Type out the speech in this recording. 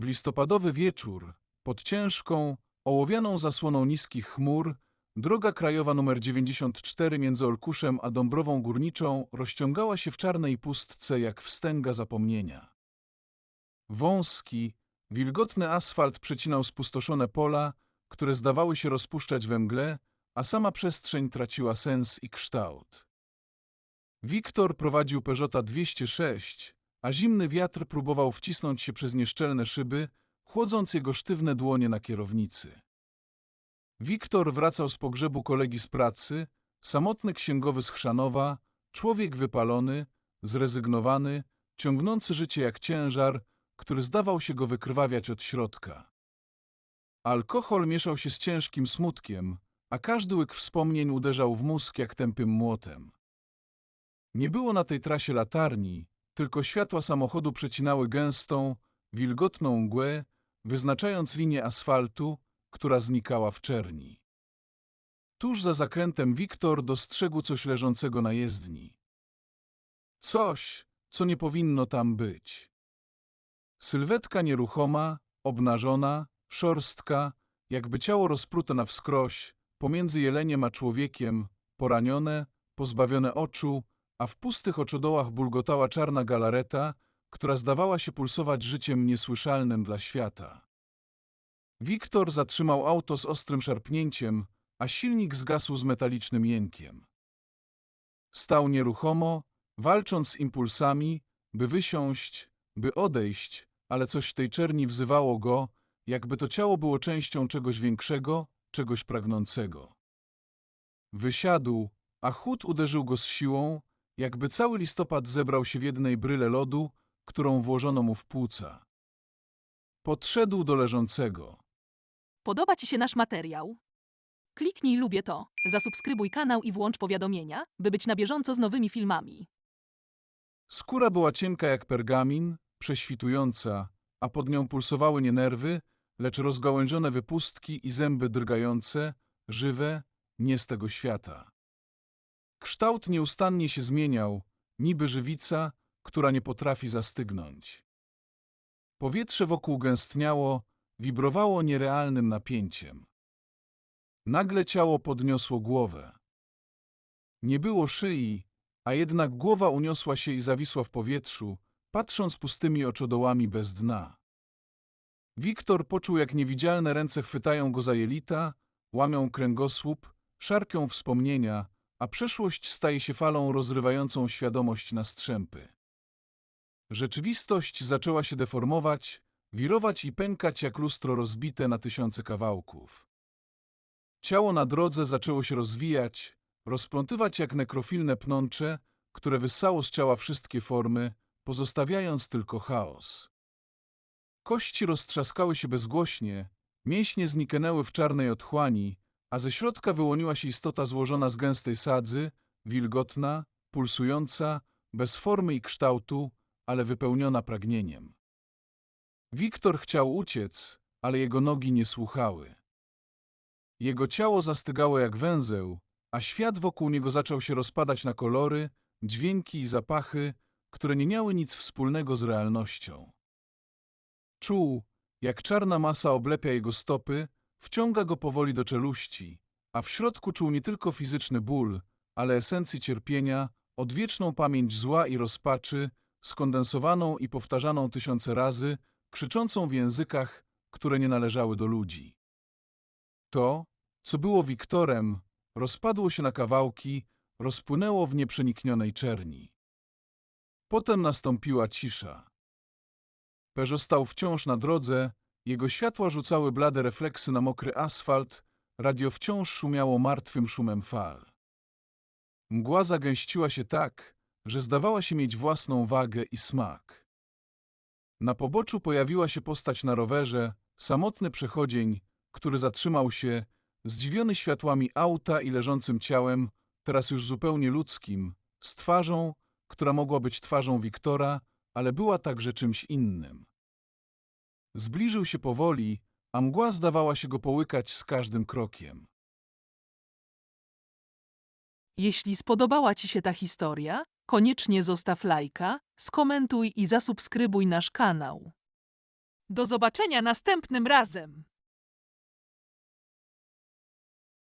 W listopadowy wieczór, pod ciężką, ołowianą zasłoną niskich chmur, droga krajowa nr 94 między Olkuszem a Dąbrową Górniczą rozciągała się w czarnej pustce jak wstęga zapomnienia. Wąski, wilgotny asfalt przecinał spustoszone pola, które zdawały się rozpuszczać we mgle, a sama przestrzeń traciła sens i kształt. Wiktor prowadził Peugeota 206, a zimny wiatr próbował wcisnąć się przez nieszczelne szyby, chłodząc jego sztywne dłonie na kierownicy. Wiktor wracał z pogrzebu kolegi z pracy, samotny księgowy z Chrzanowa, człowiek wypalony, zrezygnowany, ciągnący życie jak ciężar, który zdawał się go wykrwawiać od środka. Alkohol mieszał się z ciężkim smutkiem, a każdy łyk wspomnień uderzał w mózg jak tępym młotem. Nie było na tej trasie latarni, tylko światła samochodu przecinały gęstą, wilgotną mgłę, wyznaczając linię asfaltu, która znikała w czerni. Tuż za zakrętem Wiktor dostrzegł coś leżącego na jezdni. Coś, co nie powinno tam być. Sylwetka nieruchoma, obnażona, szorstka, jakby ciało rozprute na wskroś, pomiędzy jeleniem a człowiekiem, poranione, pozbawione oczu, a w pustych oczodołach bulgotała czarna galareta, która zdawała się pulsować życiem niesłyszalnym dla świata. Wiktor zatrzymał auto z ostrym szarpnięciem, a silnik zgasł z metalicznym jękiem. Stał nieruchomo, walcząc z impulsami, by wysiąść, by odejść, ale coś w tej czerni wzywało go, jakby to ciało było częścią czegoś większego, czegoś pragnącego. Wysiadł, a chłód uderzył go z siłą, jakby cały listopad zebrał się w jednej bryle lodu, którą włożono mu w płuca. Podszedł do leżącego. Podoba Ci się nasz materiał? Kliknij lubię to, zasubskrybuj kanał i włącz powiadomienia, by być na bieżąco z nowymi filmami. Skóra była cienka jak pergamin, prześwitująca, a pod nią pulsowały nie nerwy, lecz rozgałęzione wypustki i zęby drgające, żywe, nie z tego świata. Kształt nieustannie się zmieniał, niby żywica, która nie potrafi zastygnąć. Powietrze wokół gęstniało, wibrowało nierealnym napięciem. Nagle ciało podniosło głowę. Nie było szyi, a jednak głowa uniosła się i zawisła w powietrzu, patrząc pustymi oczodołami bez dna. Wiktor poczuł, jak niewidzialne ręce chwytają go za jelita, łamią kręgosłup, szarpią wspomnienia, a przeszłość staje się falą rozrywającą świadomość na strzępy. Rzeczywistość zaczęła się deformować, wirować i pękać jak lustro rozbite na tysiące kawałków. Ciało na drodze zaczęło się rozwijać, rozplątywać jak nekrofilne pnącze, które wyssało z ciała wszystkie formy, pozostawiając tylko chaos. Kości roztrzaskały się bezgłośnie, mięśnie zniknęły w czarnej otchłani, a ze środka wyłoniła się istota złożona z gęstej sadzy, wilgotna, pulsująca, bez formy i kształtu, ale wypełniona pragnieniem. Wiktor chciał uciec, ale jego nogi nie słuchały. Jego ciało zastygało jak węzeł, a świat wokół niego zaczął się rozpadać na kolory, dźwięki i zapachy, które nie miały nic wspólnego z realnością. Czuł, jak czarna masa oblepia jego stopy, wciąga go powoli do czeluści, a w środku czuł nie tylko fizyczny ból, ale esencję cierpienia, odwieczną pamięć zła i rozpaczy, skondensowaną i powtarzaną tysiące razy, krzyczącą w językach, które nie należały do ludzi. To, co było Wiktorem, rozpadło się na kawałki, rozpłynęło w nieprzeniknionej czerni. Potem nastąpiła cisza. Peugeot stał wciąż na drodze, jego światła rzucały blade refleksy na mokry asfalt, radio wciąż szumiało martwym szumem fal. Mgła zagęściła się tak, że zdawała się mieć własną wagę i smak. Na poboczu pojawiła się postać na rowerze, samotny przechodzień, który zatrzymał się, zdziwiony światłami auta i leżącym ciałem, teraz już zupełnie ludzkim, z twarzą, która mogła być twarzą Wiktora, ale była także czymś innym. Zbliżył się powoli, a mgła zdawała się go połykać z każdym krokiem. Jeśli spodobała Ci się ta historia, koniecznie zostaw lajka, skomentuj i zasubskrybuj nasz kanał. Do zobaczenia następnym razem.